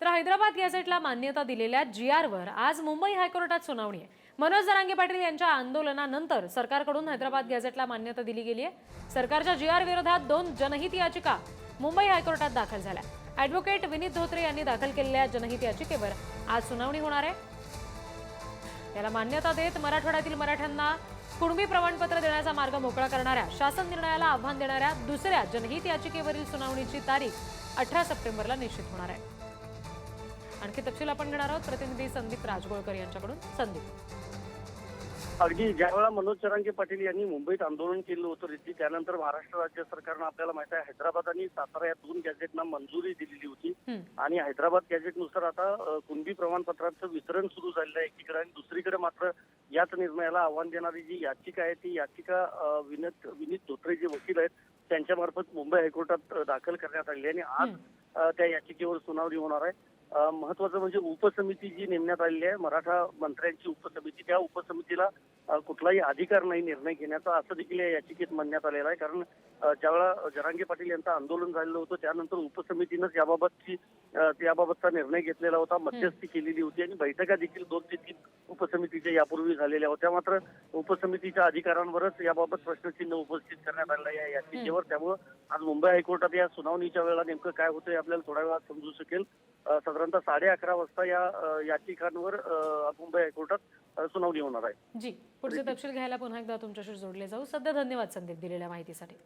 तर हैदराबाद गॅझेटला मान्यता दिलेल्या जी आरवर आज मुंबई हायकोर्टात सुनावणी आहे. मनोज जरांगे पाटील यांच्या आंदोलनानंतर सरकारकडून हैदराबाद गॅझेटला मान्यता दिली गेली आहे. सरकारच्या जी आर विरोधात दोन जनहित याचिका मुंबई हायकोर्टात दाखल झाल्या. ॲडव्होकेट विनीत धोत्रे यांनी दाखल केलेल्या जनहित याचिकेवर आज सुनावणी होणार आहे. याला मान्यता देत मराठवाड्यातील मराठ्यांना कुणबी प्रमाणपत्र देण्याचा मार्ग मोकळा करणाऱ्या शासन निर्णयाला आव्हान देणाऱ्या दुसऱ्या जनहित याचिकेवरील सुनावणीची तारीख अठरा सप्टेंबरला निश्चित होणार आहे. आणखी तपशील आपण घेणार आहोत. प्रतिनिधी संदीप राजगोळकर यांच्याकडून. संदीप. अगदी ज्यावेळेला मनोज चरांगे पाटील यांनी मुंबईत आंदोलन केलं होतं रिद्धी त्यानंतर महाराष्ट्र राज्य सरकारनं आपल्याला माहिती आहे हैदराबाद आणि सातारा या दोन गॅझेटना मंजुरी दिलेली होती. आणि हैदराबाद गॅझेटनुसार आता कुणबी प्रमाणपत्रांचं वितरण सुरू झालेलं आहे एकीकडे आणि दुसरीकडे मात्र याच निर्णयाला आव्हान देणारी जी याचिका आहे ती याचिका विनीत विनीत धोत्रे जे वकील आहेत त्यांच्यामार्फत मुंबई हायकोर्टात दाखल करण्यात आली आणि आज त्या याचिकेवर सुनावणी होणार आहे. महत्वाचं म्हणजे उपसमिती जी नेमण्यात आलेली आहे मराठा मंत्र्यांची उपसमिती त्या उपसमितीला कुठलाही अधिकार नाही निर्णय घेण्याचा असं देखील या याचिकेत म्हणण्यात आलेलं आहे. कारण अ, ज्यावेळेला जरांगे पाटील यांचं आंदोलन झालेलं होतं त्यानंतर उपसमितीनंच याबाबतची याबाबतचा निर्णय घेतलेला होता मध्यस्थी केलेली होती आणि बैठका देखील दोन ते तीन उपसमितीच्या यापूर्वी झालेल्या होत्या. मात्र उपसमितीच्या अधिकारांवरच याबाबत प्रश्नचिन्ह उपस्थित करण्यात आलेलं आहे या याचिकेवर. त्यामुळं आज मुंबई हायकोर्टात या सुनावणीच्या वेळेला नेमकं काय होतं आपल्याला थोड्या वेळात समजू शकेल. साधारणतः साडे अकरा वाजता या याचिकांवर मुंबई हायकोर्टात सुनावणी होणार आहे. जी पुढचे तपशील घ्यायला पुन्हा एकदा तुमच्याशी जोडले जाऊ. सध्या धन्यवाद संदीप दिलेल्या माहितीसाठी.